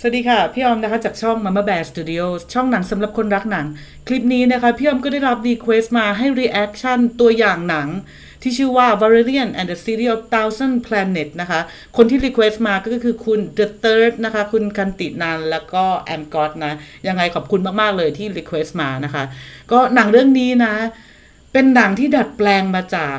สวัสดีค่ะ พี่ออมนะคะจากช่อง Mama Bear Studio ช่องหนังสำหรับคนรักหนัง คลิปนี้นะคะ พี่ออมก็ได้รับรีเควสต์มาให้ reaction ตัวอย่างหนัง ที่ชื่อว่า Valerian and the City of Thousand Planet นะคะ คนที่รีเควสต์มาก็คือคุณ The Third นะคะ คุณกันตินันแล้วก็แอมกอตนะ ยังไงขอบคุณมาก ๆ เลยที่รีเควสต์มานะคะ ก็หนังเรื่องนี้นะ เป็นหนังที่ดัดแปลงมาจาก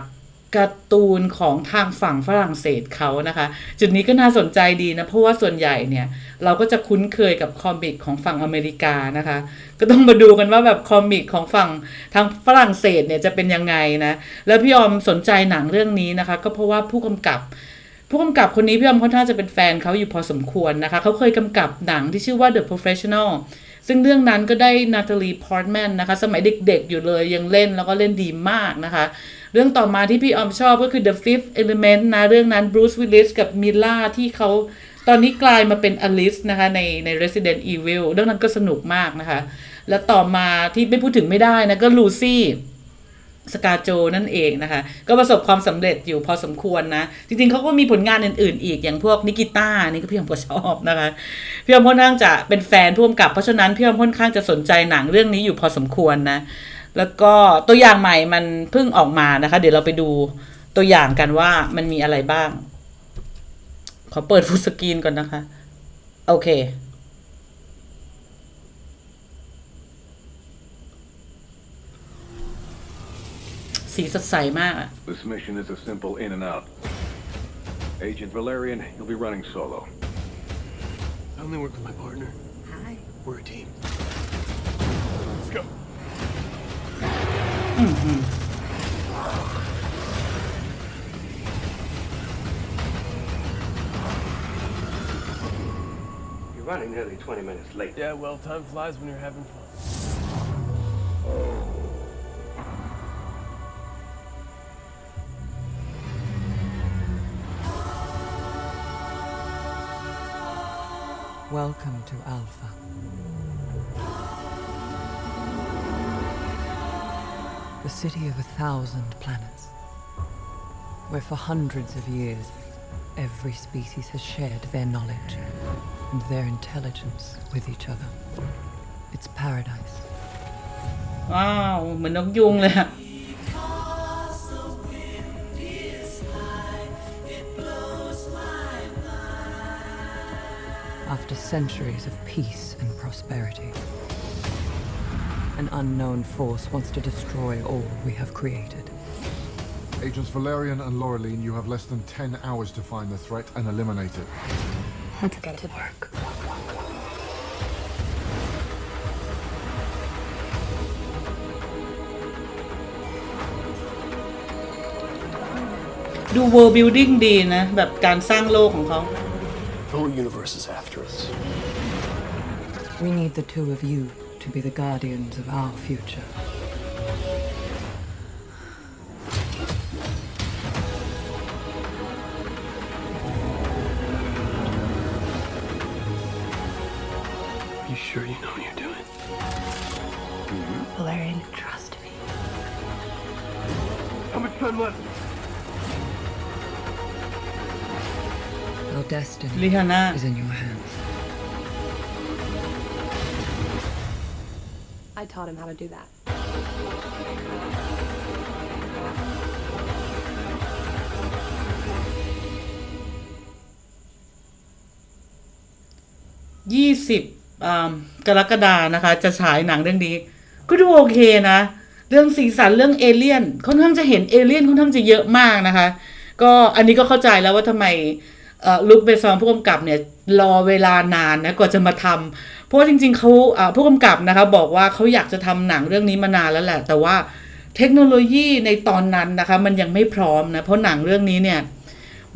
การ์ตูนของทางฝั่งฝรั่งเศสเขานะคะ จุดนี้ก็น่าสนใจดีนะ เพราะว่าส่วนใหญ่เนี่ย เราก็จะคุ้นเคยกับคอมิกของฝั่งอเมริกานะคะ ก็ต้องมาดูกันว่าแบบคอมิกของฝั่งทางฝรั่งเศสเนี่ยจะเป็นยังไงนะ แล้วพี่ออมสนใจหนังเรื่องนี้นะคะ ก็เพราะว่าผู้กำกับ ผู้กำกับคนนี้พี่ออมค่อนข้างจะเป็นแฟนเขาอยู่พอสมควรนะคะเขาเคยกำกับหนังที่ชื่อว่า The Professional ซึ่งเรื่องนั้นก็ได้นาตาลีพอร์ตแมนนะคะ สมัยเด็กๆอยู่เลยยังเล่นแล้วก็เล่นดีมากนะคะ เรื่องต่อมาที่พี่ออมชอบก็คือ The Fifth Element นะ เรื่องนั้น Bruce Willis กับมิลล่าที่เขาตอนนี้กลายมาเป็นอลิสนะคะในใน Resident Evil เรื่องนั้นก็สนุกมากนะคะ แล้วต่อมาที่ไม่พูดถึงไม่ได้นะ ก็ลูซี่สกาโจนั่นเองนะคะ ก็ประสบความสำเร็จอยู่พอสมควรนะ จริงๆเขาก็มีผลงานอื่นๆ อีกอย่างพวกนิกิต้านี่ก็พี่อมก็ชอบนะคะ พี่อมค่อนข้างจะเป็นแฟนพ่วงกับเพราะฉะนั้นพี่อมค่อนข้างจะสนใจหนังเรื่องนี้อยู่พอสมควรนะ แล้วก็ตัวอย่างใหม่มันเพิ่งออกมานะคะ เดี๋ยวเราไปดูตัวอย่างกันว่ามันมีอะไรบ้าง ขอเปิดฟูลสกรีนก่อนนะคะ โอเค สีสดใสมากอะ This mission is a simple in and out. Agent Valerian, you'll be running solo. I only work with my partner. Hi. We're a team. Let's go. You're running nearly 20 minutes late. Yeah, well, time flies when you're having fun. Welcome to Alpha. The city of a thousand planets. Where for hundreds of years, every species has shared their knowledge and their intelligence with each other. It's paradise. ว้าว เหมือนนกยุงเลยอะ After centuries of peace and prosperity, an unknown force wants to destroy all we have created. Agents Valerian and Laureline, you have less than 10 hours to find the threat and eliminate it. Let's get to work. ดู world building ดีนะ แบบการสร้างโลกของเขา The whole universe is after us. We need the two of you to be the guardians of our future. Are You sure you know what you're doing? Mm-hmm. Valerian, trust me. How much time left? Our destiny Lihana. is in your hands. I taught him how to do that. ยี่สิบกรกฎานะคะ จะฉายหนังเรื่องนี้ ก็ดูโอเคนะ เรื่องสีสันเรื่องเอเลี่ยนค่อนข้างจะเห็นเอเลี่ยนค่อนข้างจะเยอะมากนะคะ ก็อันนี้ก็เข้าใจแล้วว่าทำไมลุคเบซองผู้กำกับเนี่ย รอเวลานานนะกว่าจะมาทำ เพราะจริง ๆเขาอ่าผู้กำกับนะคะบอกว่าเขาอยากจะทำหนังเรื่องนี้มานานแล้วแหละ แต่ว่าเทคโนโลยีในตอนนั้นนะคะ มันยังไม่พร้อมนะเพราะหนังเรื่องนี้เนี่ย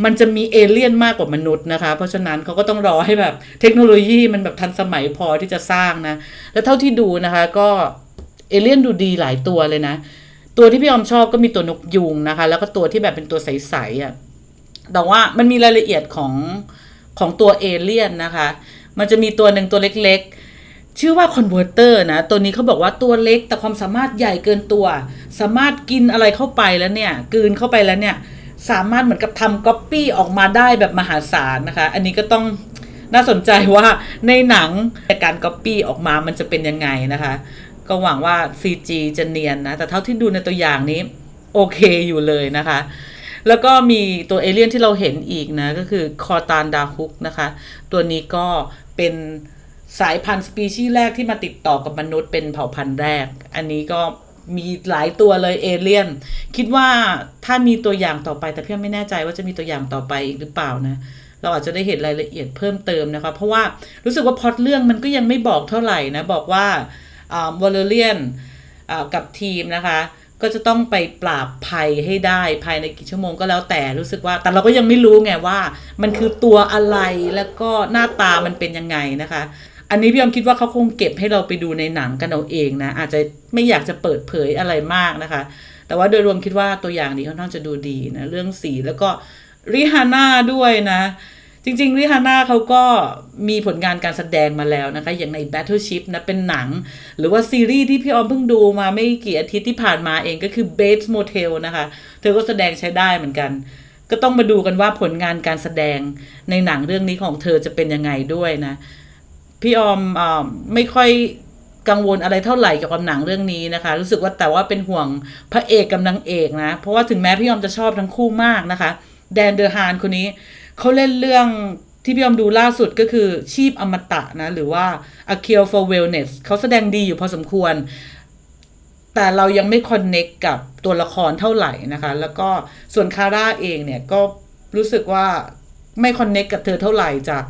มันจะมีเอเลี่ยนมากกว่ามนุษย์นะคะ เพราะฉะนั้นเขาก็ต้องรอให้แบบเทคโนโลยีมันแบบทันสมัยพอที่จะสร้างนะ แล้วเท่าที่ดูนะคะก็เอเลี่ยนดูดีหลายตัวเลยนะ ตัวที่พี่ออมชอบก็มีตัวนกยุงนะคะ แล้วก็ตัวที่แบบเป็นตัวใสๆอะ่ะแต่ว่ามันมีรายละเอียดของของตัวเอเลี่ยนนะคะ มันจะมีตัวหนึ่งตัวเล็กๆ ชื่อว่าคอนเวอร์เตอร์นะ ตัวนี้เขาบอกว่าตัวเล็กแต่ความสามารถใหญ่เกินตัว สามารถกินอะไรเข้าไปแล้วเนี่ยกลืนเข้าไปแล้วเนี่ยสามารถเหมือนกับทำก๊อปปี้ออกมาได้แบบมหาศาลนะคะ อันนี้ก็ต้องน่าสนใจว่าในหนังการก๊อปปี้ออกมามันจะเป็นยังไงนะคะ ก็หวังว่า CG จะเนียนนะ แต่เท่าที่ดูในตัวอย่างนี้ โอเคอยู่เลยนะคะ แล้วก็มีตัวเอเลี่ยนที่เราเห็นอีกนะ ก็คือคอตานดาฮุกนะคะ ตัวนี้ก็เป็นสายพันธุ์สปีชีส์แรกที่มาติดต่อกับมนุษย์เป็นเผ่าพันธุ์แรก อันนี้ก็มีหลายตัวเลยเอเลี่ยน คิดว่าถ้ามีตัวอย่างต่อไปแต่พี่ไม่แน่ใจว่าจะมีตัวอย่างต่อไปอีกหรือเปล่านะเราอาจจะได้เห็นรายละเอียดเพิ่มเติมนะคะ เพราะว่ารู้สึกว่าพอตเรื่องมันก็ยังไม่บอกเท่าไหร่นะ บอกว่าวอลเลเรียนกับทีมนะคะ ก็จะต้องไปปราบภัยให้ได้ภายในกี่ชั่วโมงก็แล้วแต่รู้สึกว่า แต่เราก็ยังไม่รู้ไงว่า มันคือตัวอะไรแล้วก็หน้าตามันเป็นยังไงนะคะ อันนี้พี่ยอมคิดว่าเขาคงเก็บให้เราไปดูในหนังกันเอาเองนะ อาจจะไม่อยากจะเปิดเผยอะไรมากนะคะ แต่ว่าโดยรวมคิดว่าตัวอย่างนี้ค่อนข้างจะดูดีนะ เรื่องสีแล้วก็ริฮาน่าด้วยนะ จริงๆริฮาน่าเขาก็มีผลงานการแสดงมาแล้วนะคะ อย่างใน Battleship นะ เป็นหนัง หรือว่าซีรีส์ที่พี่ออมเพิ่งดูมาไม่กี่อาทิตย์ที่ผ่านมาเองก็คือ Bates Motel นะคะ เธอก็แสดงใช้ได้เหมือนกัน ก็ต้องมาดูกันว่าผลงานการแสดงในหนังเรื่องนี้ของเธอจะเป็นยังไงด้วยนะ พี่ออมอไม่ค่อยกังวลอะไรเท่าไหร่เกี่ยวกับหนังเรื่องนี้นะคะ รู้สึกว่าแต่ว่าเป็นห่วงพระเอกกับนางเอกนะ เพราะว่าถึงแม้พี่ออมจะชอบทั้งคู่มากนะคะ แดนเดอร์ฮานคนนี้ เขาเล่นเรื่องที่พี่ออมดูล่าสุดก็คือชีพอมตะนะ หรือว่า A Cure for Wellness เขาแสดงดีอยู่พอสมควร แต่เรายังไม่คอนเน็กกับตัวละครเท่าไหร่นะคะ แล้วก็ส่วนคาร่าเองเนี่ยก็รู้สึกว่าไม่คอนเน็กกับเธอเท่าไหร่จาก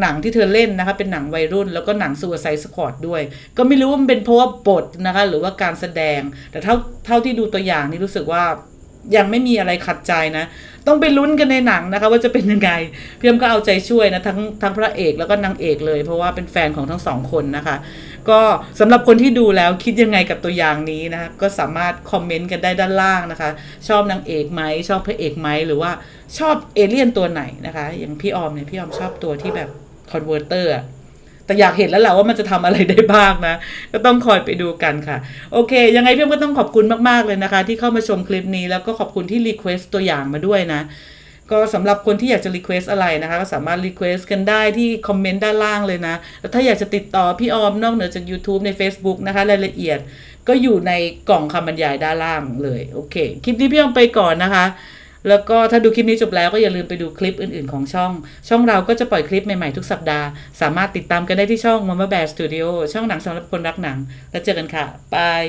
หนังที่เธอเล่นนะคะ เป็นหนังวัยรุ่น แล้วก็หนังซูเ c อ d e ส q อ a d ด้วย ก็ไม่รู้ว่ามันเป็นเพราะว่าบทนะคะ หรือว่าการแสดง แต่เท่าเท่าที่ดูตัวอย่างนี่รู้สึกว่า ยังไม่มีอะไรขัดใจนะ ต้องไปลุ้นกันในหนังนะคะ ว่าจะเป็นยังไงพี่ยมก็เอาใจช่วยนะทั้งทั้งพระเอกแล้วก็นางเอกเลย เพราะว่าเป็นแฟนของทั้งสองคนนะคะ ก็สำหรับคนที่ดูแล้วคิดยังไงกับตัวอย่างนี้นะคะก็สามารถคอมเมนต์กันได้ด้านล่างนะคะ ชอบนางเอกไหมชอบพระเอกไหมหรือว่าชอบเอเลี่ยนตัวไหนนะคะ อย่างพี่ออมเนี่ยพี่ออมชอบตัวที่แบบคอนเวอร์เตอร์ แต่อยากเห็นแล้วแหละว่ามันจะทำอะไรได้บ้างนะ ก็ต้องคอยไปดูกันค่ะ โอเค ยังไงพี่อมก็ต้องขอบคุณมากๆเลยนะคะ ที่เข้ามาชมคลิปนี้แล้วก็ขอบคุณที่รีเควสต์ตัวอย่างมาด้วยนะก็สำหรับคนที่อยากจะรีเควสอะไรนะคะ ก็สามารถรีเควสกันได้ที่คอมเมนต์ด้านล่างเลยนะ แล้วถ้าอยากจะติดต่อพี่ออมนอกเหนือจาก YouTube ใน Facebook นะคะ รายละเอียดก็อยู่ในกล่องคำบรรยายด้านล่างเลย โอเค คลิปนี้พี่ออมไปก่อนนะคะ แล้วก็ถ้าดูคลิปนี้จบแล้วก็อย่าลืมไปดูคลิปอื่นๆของช่อง ช่องเราก็จะปล่อยคลิปใหม่ๆทุกสัปดาห์ สามารถติดตามกันได้ที่ช่อง Mama Bear Studio ช่องหนังสำหรับคนรักหนัง แล้วเจอกันค่ะบาย